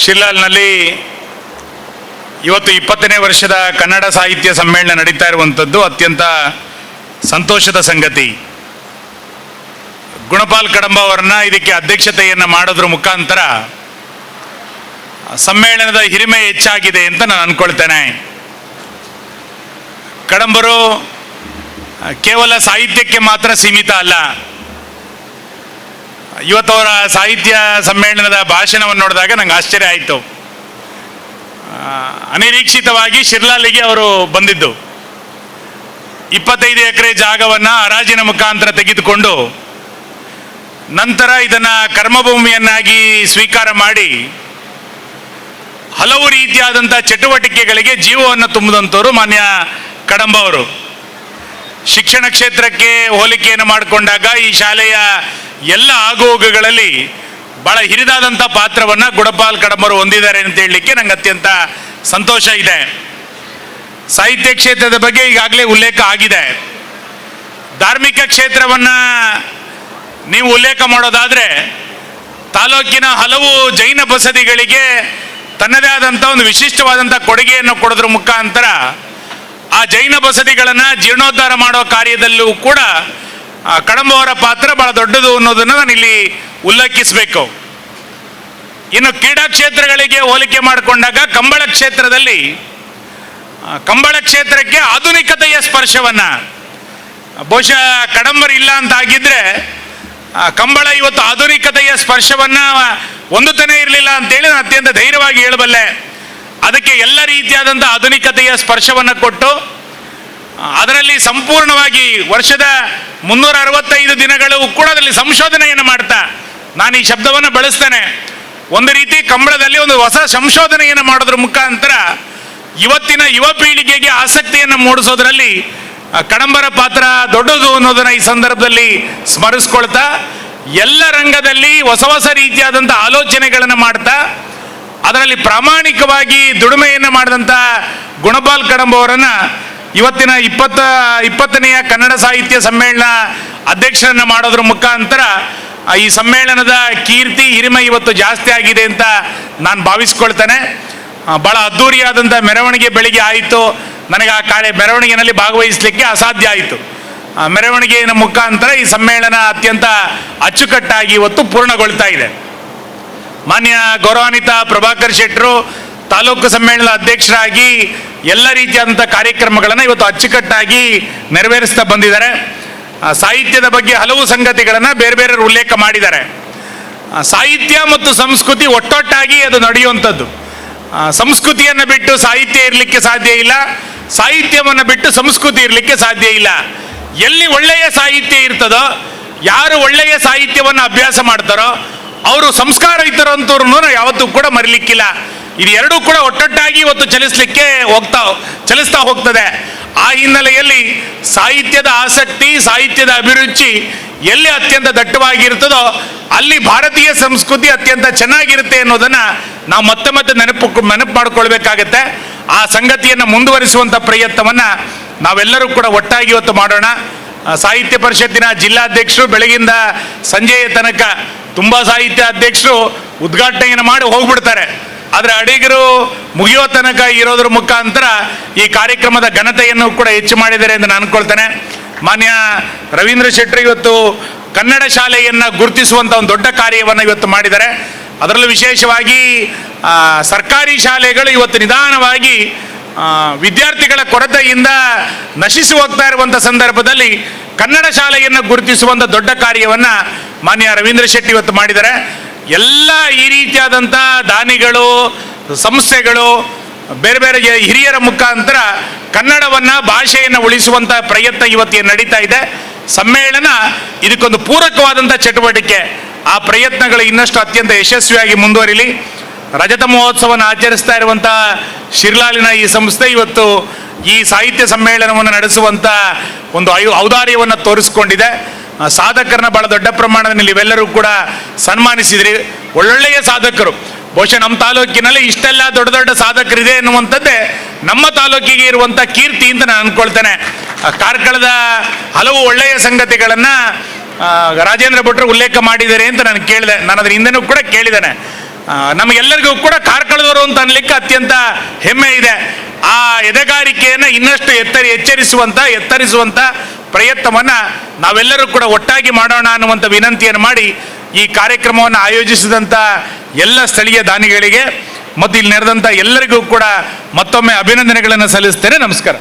ಶಿಲ್ಲಾಲ್ನಲ್ಲಿ ಇವತ್ತು ಇಪ್ಪತ್ತನೇ ವರ್ಷದ ಕನ್ನಡ ಸಾಹಿತ್ಯ ಸಮ್ಮೇಳನ ನಡೀತಾ ಇರುವಂಥದ್ದು ಅತ್ಯಂತ ಸಂತೋಷದ ಸಂಗತಿ. ಗುಣಪಾಲ್ ಕಡಂಬ ಅವರನ್ನ ಇದಕ್ಕೆ ಅಧ್ಯಕ್ಷತೆಯನ್ನು ಮಾಡೋದ್ರ ಮುಖಾಂತರ ಸಮ್ಮೇಳನದ ಹಿರಿಮೆ ಹೆಚ್ಚಾಗಿದೆ ಅಂತ ನಾನು ಅನ್ಕೊಳ್ತೇನೆ. ಕಡಂಬರು ಕೇವಲ ಸಾಹಿತ್ಯಕ್ಕೆ ಮಾತ್ರ ಸೀಮಿತ ಅಲ್ಲ ಇವತ್ತವರ ಸಾಹಿತ್ಯ ಸಮ್ಮೇಳನದ ಭಾಷಣವನ್ನು ನೋಡಿದಾಗ ನಂಗೆ ಆಶ್ಚರ್ಯ ಆಯಿತು. ಅನಿರೀಕ್ಷಿತವಾಗಿ ಶಿರ್ಲಾಲಿಗೆ ಅವರು ಬಂದಿದ್ದು. ಇಪ್ಪತ್ತೈದು ಎಕರೆ ಜಾಗವನ್ನು ಹರಾಜಿನ ಮುಖಾಂತರ ತೆಗೆದುಕೊಂಡು ನಂತರ ಇದನ್ನು ಕರ್ಮಭೂಮಿಯನ್ನಾಗಿ ಸ್ವೀಕಾರ ಮಾಡಿ ಹಲವು ರೀತಿಯಾದಂಥ ಚಟುವಟಿಕೆಗಳಿಗೆ ಜೀವವನ್ನು ತುಂಬಿದಂಥವರು ಮಾನ್ಯ ಕಡಂಬ ಅವರು. ಶಿಕ್ಷಣ ಕ್ಷೇತ್ರಕ್ಕೆ ಹೋಲಿಕೆಯನ್ನು ಮಾಡಿಕೊಂಡಾಗ ಈ ಶಾಲೆಯ ಎಲ್ಲ ಆಗೋಗುಗಳಲ್ಲಿ ಬಹಳ ಹಿರಿದಾದಂಥ ಪಾತ್ರವನ್ನು ಗುಡಪಾಲ್ ಕಡಂಬರು ಹೊಂದಿದ್ದಾರೆ ಅಂತ ಹೇಳಲಿಕ್ಕೆ ನಂಗೆ ಅತ್ಯಂತ ಸಂತೋಷ ಇದೆ. ಸಾಹಿತ್ಯ ಕ್ಷೇತ್ರದ ಬಗ್ಗೆ ಈಗಾಗಲೇ ಉಲ್ಲೇಖ ಆಗಿದೆ. ಧಾರ್ಮಿಕ ಕ್ಷೇತ್ರವನ್ನ ನೀವು ಉಲ್ಲೇಖ ಮಾಡೋದಾದ್ರೆ ತಾಲೂಕಿನ ಹಲವು ಜೈನ ಬಸದಿಗಳಿಗೆ ತನ್ನದೇ ಆದಂಥ ಒಂದು ವಿಶಿಷ್ಟವಾದಂಥ ಕೊಡುಗೆಯನ್ನು ಕೊಡೋದ್ರ ಮುಖಾಂತರ ಆ ಜೈನ ಬಸದಿಗಳನ್ನು ಜೀರ್ಣೋದ್ಧಾರ ಮಾಡೋ ಕಾರ್ಯದಲ್ಲೂ ಕೂಡ ಕಡಂಬವರ ಪಾತ್ರ ಬಹಳ ದೊಡ್ಡದು ಅನ್ನೋದನ್ನು ನಾನು ಇಲ್ಲಿ ಉಲ್ಲೇಖಿಸಬೇಕು. ಇನ್ನು ಕ್ರೀಡಾ ಕ್ಷೇತ್ರಗಳಿಗೆ ಹೋಲಿಕೆ ಮಾಡಿಕೊಂಡಾಗ ಕಂಬಳ ಕ್ಷೇತ್ರದಲ್ಲಿ ಕಂಬಳ ಕ್ಷೇತ್ರಕ್ಕೆ ಆಧುನಿಕತೆಯ ಸ್ಪರ್ಶವನ್ನ. ಬಹುಶಃ ಕಡಂಬರ್ ಇಲ್ಲ ಅಂತ ಆಗಿದ್ರೆ ಕಂಬಳ ಇವತ್ತು ಆಧುನಿಕತೆಯ ಸ್ಪರ್ಶವನ್ನ ಹೊಂದುತ್ತಾನೆ ಇರಲಿಲ್ಲ ಅಂತೇಳಿ ನಾನು ಅತ್ಯಂತ ಧೈರ್ಯವಾಗಿ ಹೇಳಬಲ್ಲೆ. ಅದಕ್ಕೆ ಎಲ್ಲ ರೀತಿಯಾದಂಥ ಆಧುನಿಕತೆಯ ಸ್ಪರ್ಶವನ್ನು ಕೊಟ್ಟು ಅದರಲ್ಲಿ ಸಂಪೂರ್ಣವಾಗಿ ವರ್ಷದ ಮುನ್ನೂರ ಅರವತ್ತೈದು ದಿನಗಳು ಕೂಡ ಅದರಲ್ಲಿ ಸಂಶೋಧನೆಯನ್ನು ಮಾಡ್ತಾ ನಾನು ಈ ಶಬ್ದವನ್ನು ಬಳಸ್ತೇನೆ. ಒಂದು ರೀತಿ ಕಂಬಳದಲ್ಲಿ ಒಂದು ಹೊಸ ಸಂಶೋಧನೆಯನ್ನು ಮಾಡೋದ್ರ ಮುಖಾಂತರ ಇವತ್ತಿನ ಯುವ ಪೀಳಿಗೆಗೆ ಆಸಕ್ತಿಯನ್ನು ಮೂಡಿಸೋದ್ರಲ್ಲಿ ಕಡಂಬರ ಪಾತ್ರ ದೊಡ್ಡದು ಅನ್ನೋದನ್ನ ಈ ಸಂದರ್ಭದಲ್ಲಿ ಸ್ಮರಿಸ್ಕೊಳ್ತಾ, ಎಲ್ಲ ರಂಗದಲ್ಲಿ ಹೊಸ ಹೊಸ ರೀತಿಯಾದಂಥ ಆಲೋಚನೆಗಳನ್ನು ಮಾಡ್ತಾ, ಅದರಲ್ಲಿ ಪ್ರಾಮಾಣಿಕವಾಗಿ ದುಡಿಮೆಯನ್ನು ಮಾಡಿದಂಥ ಗುಣಪಾಲ್ ಕಡಂಬ ಅವರನ್ನ ಇವತ್ತಿನ ಇಪ್ಪತ್ತ, ಇಪ್ಪತ್ತನೆಯ ಕನ್ನಡ ಸಾಹಿತ್ಯ ಸಮ್ಮೇಳನ ಅಧ್ಯಕ್ಷರನ್ನು ಮಾಡೋದ್ರ ಮುಖಾಂತರ ಈ ಸಮ್ಮೇಳನದ ಕೀರ್ತಿ, ಹಿರಿಮೆ ಇವತ್ತು ಜಾಸ್ತಿ ಆಗಿದೆ ಅಂತ ನಾನು ಭಾವಿಸ್ಕೊಳ್ತೇನೆ. ಭಾಳ ಅದ್ಧೂರಿಯಾದಂಥ ಮೆರವಣಿಗೆ ಬೆಳಿಗ್ಗೆ ಆಯಿತು. ನನಗೆ ಆ ಕಾರ್ಯ ಮೆರವಣಿಗೆಯಲ್ಲಿ ಭಾಗವಹಿಸಲಿಕ್ಕೆ ಅಸಾಧ್ಯ ಆಯಿತು. ಮೆರವಣಿಗೆಯ ಮುಖಾಂತರ ಈ ಸಮ್ಮೇಳನ ಅತ್ಯಂತ ಅಚ್ಚುಕಟ್ಟಾಗಿ ಇವತ್ತು ಪೂರ್ಣಗೊಳ್ತಾ ಇದೆ. ಮಾನ್ಯ ಗೌರವಾನ್ವಿತ ಪ್ರಭಾಕರ್ ಶೆಟ್ಟರು ತಾಲೂಕು ಸಮ್ಮೇಳನದ ಅಧ್ಯಕ್ಷರಾಗಿ ಎಲ್ಲ ರೀತಿಯಾದಂಥ ಕಾರ್ಯಕ್ರಮಗಳನ್ನು ಇವತ್ತು ಅಚ್ಚುಕಟ್ಟಾಗಿ ನೆರವೇರಿಸ್ತಾ ಬಂದಿದ್ದಾರೆ. ಸಾಹಿತ್ಯದ ಬಗ್ಗೆ ಹಲವು ಸಂಗತಿಗಳನ್ನು ಬೇರೆ ಬೇರೆ ಉಲ್ಲೇಖ ಮಾಡಿದ್ದಾರೆ. ಸಾಹಿತ್ಯ ಮತ್ತು ಸಂಸ್ಕೃತಿ ಒಟ್ಟೊಟ್ಟಾಗಿ ಅದು ನಡೆಯುವಂಥದ್ದು. ಸಂಸ್ಕೃತಿಯನ್ನು ಬಿಟ್ಟು ಸಾಹಿತ್ಯ ಇರಲಿಕ್ಕೆ ಸಾಧ್ಯ ಇಲ್ಲ. ಸಾಹಿತ್ಯವನ್ನು ಬಿಟ್ಟು ಸಂಸ್ಕೃತಿ ಇರಲಿಕ್ಕೆ ಸಾಧ್ಯ ಇಲ್ಲ. ಎಲ್ಲಿ ಒಳ್ಳೆಯ ಸಾಹಿತ್ಯ ಇರ್ತದೋ, ಯಾರು ಒಳ್ಳೆಯ ಸಾಹಿತ್ಯವನ್ನು ಅಭ್ಯಾಸ ಮಾಡ್ತಾರೋ, ಅವರು ಸಂಸ್ಕಾರ ಇದ್ದರಂತವ್ರನ್ನು ಯಾವತ್ತೂ ಕೂಡ ಮರಿಲಿಕ್ಕಿಲ್ಲ. ಇದು ಎರಡೂ ಕೂಡ ಒಟ್ಟೊಟ್ಟಾಗಿ ಇವತ್ತು ಚಲಿಸಲಿಕ್ಕೆ ಹೋಗ್ತಾ, ಚಲಿಸ್ತಾ ಹೋಗ್ತದೆ. ಆ ಹಿನ್ನೆಲೆಯಲ್ಲಿ ಸಾಹಿತ್ಯದ ಆಸಕ್ತಿ, ಸಾಹಿತ್ಯದ ಅಭಿರುಚಿ ಎಲ್ಲಿ ಅತ್ಯಂತ ದಟ್ಟವಾಗಿರ್ತದೋ ಅಲ್ಲಿ ಭಾರತೀಯ ಸಂಸ್ಕೃತಿ ಅತ್ಯಂತ ಚೆನ್ನಾಗಿರುತ್ತೆ ಅನ್ನೋದನ್ನ ನಾವು ಮತ್ತೆ ಮತ್ತೆ ನೆನಪು ನೆನಪು ಮಾಡಿಕೊಳ್ಬೇಕಾಗತ್ತೆ. ಆ ಸಂಗತಿಯನ್ನು ಮುಂದುವರಿಸುವಂಥ ಪ್ರಯತ್ನವನ್ನ ನಾವೆಲ್ಲರೂ ಕೂಡ ಒಟ್ಟಾಗಿ ಇವತ್ತು ಮಾಡೋಣ. ಸಾಹಿತ್ಯ ಪರಿಷತ್ತಿನ ಜಿಲ್ಲಾಧ್ಯಕ್ಷರು ಬೆಳಗಿಂದ ಸಂಜೆಯ ತನಕ ತುಂಬ ಸಾಹಿತ್ಯ ಅಧ್ಯಕ್ಷರು ಉದ್ಘಾಟನೆಯನ್ನು ಮಾಡಿ ಹೋಗ್ಬಿಡ್ತಾರೆ. ಆದರೆ ಅಡಿಗರು ಮುಗಿಯೋ ತನಕ ಇರೋದ್ರ ಮುಖಾಂತರ ಈ ಕಾರ್ಯಕ್ರಮದ ಘನತೆಯನ್ನು ಕೂಡ ಹೆಚ್ಚು ಮಾಡಿದ್ದಾರೆ ಎಂದು ನಾನು ಅನ್ಕೊಳ್ತೇನೆ. ಮಾನ್ಯ ರವೀಂದ್ರ ಶೆಟ್ಟರು ಇವತ್ತು ಕನ್ನಡ ಶಾಲೆಯನ್ನು ಗುರುತಿಸುವಂಥ ಒಂದು ದೊಡ್ಡ ಕಾರ್ಯವನ್ನು ಇವತ್ತು ಮಾಡಿದ್ದಾರೆ. ಅದರಲ್ಲೂ ವಿಶೇಷವಾಗಿ ಸರ್ಕಾರಿ ಶಾಲೆಗಳು ಇವತ್ತು ನಿಧಾನವಾಗಿ ವಿದ್ಯಾರ್ಥಿಗಳ ಕೊರತೆಯಿಂದ ನಶಿಸಿ ಹೋಗ್ತಾ ಇರುವಂಥ ಸಂದರ್ಭದಲ್ಲಿ ಕನ್ನಡ ಶಾಲೆಯನ್ನು ಗುರುತಿಸುವಂಥ ದೊಡ್ಡ ಕಾರ್ಯವನ್ನು ಮಾನ್ಯ ರವೀಂದ್ರ ಶೆಟ್ಟಿ ಇವತ್ತು ಮಾಡಿದ್ದಾರೆ. ಎಲ್ಲ ಈ ರೀತಿಯಾದಂಥ ದಾನಿಗಳು, ಸಂಸ್ಥೆಗಳು, ಬೇರೆ ಬೇರೆ ಹಿರಿಯರ ಮುಖಾಂತರ ಕನ್ನಡವನ್ನು ಭಾಷೆಯನ್ನು ಉಳಿಸುವಂಥ ಪ್ರಯತ್ನ ಇವತ್ತಿಗೆ ನಡೀತಾ ಇದೆ. ಸಮ್ಮೇಳನ ಇದಕ್ಕೊಂದು ಪೂರಕವಾದಂಥ ಚಟುವಟಿಕೆ. ಆ ಪ್ರಯತ್ನಗಳು ಇನ್ನಷ್ಟು ಅತ್ಯಂತ ಯಶಸ್ವಿಯಾಗಿ ಮುಂದುವರಿಲಿ. ರಜತ ಮಹೋತ್ಸವವನ್ನು ಆಚರಿಸ್ತಾ ಇರುವಂಥ ಶಿರ್ಲಾಲಿನ ಈ ಸಂಸ್ಥೆ ಇವತ್ತು ಈ ಸಾಹಿತ್ಯ ಸಮ್ಮೇಳನವನ್ನು ನಡೆಸುವಂಥ ಒಂದು ಔದಾರ್ಯವನ್ನು ತೋರಿಸ್ಕೊಂಡಿದೆ. ಸಾಧಕರನ್ನ ಬಹಳ ದೊಡ್ಡ ಪ್ರಮಾಣದಲ್ಲಿ ಇವೆಲ್ಲರೂ ಕೂಡ ಸನ್ಮಾನಿಸಿದ್ರಿ. ಒಳ್ಳೊಳ್ಳೆಯ ಸಾಧಕರು. ಬಹುಶಃ ನಮ್ಮ ತಾಲೂಕಿನಲ್ಲಿ ಇಷ್ಟೆಲ್ಲ ದೊಡ್ಡ ದೊಡ್ಡ ಸಾಧಕರಿದೆ ಎನ್ನುವಂಥದ್ದೇ ನಮ್ಮ ತಾಲೂಕಿಗೆ ಇರುವಂಥ ಕೀರ್ತಿ ಅಂತ ನಾನು ಅನ್ಕೊಳ್ತೇನೆ. ಆ, ಕಾರ್ಕಳದ ಹಲವು ಒಳ್ಳೆಯ ಸಂಗತಿಗಳನ್ನು ರಾಜೇಂದ್ರ ಭಟ್ರು ಉಲ್ಲೇಖ ಮಾಡಿದ್ದಾರೆ ಅಂತ ನಾನು ಕೇಳಿದೆ. ನಾನು ಅದ್ರ ಹಿಂದೆನೂ ಕೂಡ ಕೇಳಿದ್ದೇನೆ. ನಮಗೆಲ್ಲರಿಗೂ ಕೂಡ ಕಾರ್ಕಳದವರು ಅಂತ ಅನ್ಲಿಕ್ಕೆ ಅತ್ಯಂತ ಹೆಮ್ಮೆ ಇದೆ. ಆ ಎದೆಗಾರಿಕೆಯನ್ನು ಇನ್ನಷ್ಟು ಎತ್ತರಿ ಎಚ್ಚರಿಸುವಂಥ ಎತ್ತರಿಸುವಂತ ಪ್ರಯತ್ನವನ್ನ ನಾವೆಲ್ಲರೂ ಕೂಡ ಒಟ್ಟಾಗಿ ಮಾಡೋಣ ಅನ್ನುವಂಥ ವಿನಂತಿಯನ್ನು ಮಾಡಿ ಈ ಕಾರ್ಯಕ್ರಮವನ್ನು ಆಯೋಜಿಸಿದಂಥ ಎಲ್ಲ ಸ್ಥಳೀಯ ದಾನಿಗಳಿಗೆ, ಮತ್ತು ಇಲ್ಲಿ ನಡೆದಂಥ ಎಲ್ಲರಿಗೂ ಕೂಡ ಮತ್ತೊಮ್ಮೆ ಅಭಿನಂದನೆಗಳನ್ನು ಸಲ್ಲಿಸ್ತೇನೆ. ನಮಸ್ಕಾರ.